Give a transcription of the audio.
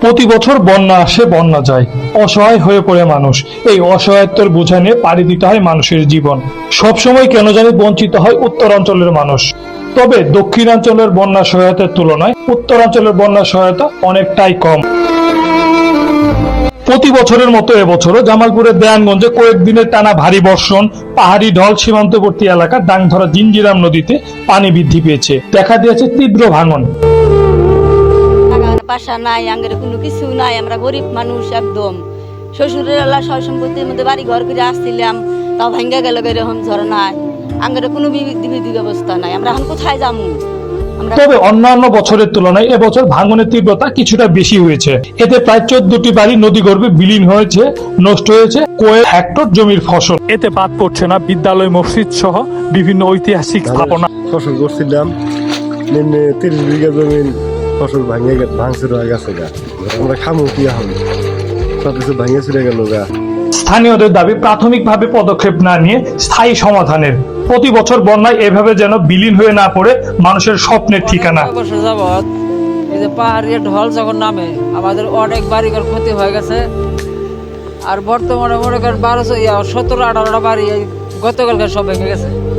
প্রতি বছর বন্যা আসে, বন্যা যায়। অসহায় হয়ে পড়ে মানুষ। এই অসহায়ত্বের বোঝা নিয়ে পাড়ি দিতে হয় মানুষের জীবন। সবসময় কেন জানি বঞ্চিত হয় উত্তরাঞ্চলের মানুষ। তবে দক্ষিণাঞ্চলের বন্যা সহায়তার তুলনায় উত্তরাঞ্চলের বন্যা সহায়তা অনেকটাই কম। প্রতি বছরের মতো এবছরও জামালপুরের দেয়ানগঞ্জে কয়েকদিনের টানা ভারী বর্ষণ, পাহাড়ি ঢল সীমান্তবর্তী এলাকা ডাংধরা জিঞ্জিরাম নদীতে পানি বৃদ্ধি পেয়েছে। দেখা দিয়েছে তীব্র ভাঙন। পাশা নাই আঙ্গের কোনো কিছু নাই আমরা গরিব মানুষ একদম। শ্বশুরের আল্লাহ সয় সম্পত্তির মধ্যে বাড়ি ঘর করে আসছিলাম তাও ভাঙ্গা গেল এরকম নাই আঙ্গের কোনো বিধি বিধি ব্যবস্থা নাই আমরা এখন কোথায় যাব? তবে অন্যান্য বছরের তুলনায় এবছর ভাঙনের তীব্রতা কিছুটা বেশি হয়েছে। এতে প্রায় চোদ্দটি বাড়ি নদীগর্ভে বিলীন হয়েছে নষ্ট হয়েছে কয়েক হেক্টর জমির ফসল। এতে বাদ পড়ছে না বিদ্যালয় মসজিদ সহ বিভিন্ন ঐতিহাসিক স্থাপনা। ফসল করছিলাম তিরিশ বিঘা জমিন ফসল ভাঙে গে- ভাঙচুর হয়ে গেছে গা। আমরা খামু কি এখন সব কিছু ভাঙে চলে গেল গা। স্থানীয়দের দাবি প্রাথমিকভাবে পদক্ষেপ না নিয়ে স্থায়ী সমাধানের। প্রতি বছর বন্যায় এভাবে যেন বিলীন হয়ে না পড়ে মানুষের স্বপ্নের ঠিকানা। যে পাহাড়ি ঢল যখন নামে আমাদের অনেক বাড়িঘর ক্ষতি হয়ে গেছে। আর বর্তমানে মনে করেন বারোশো সতেরো আঠারোটা বাড়ি গতকালকে সব ভেঙে গেছে।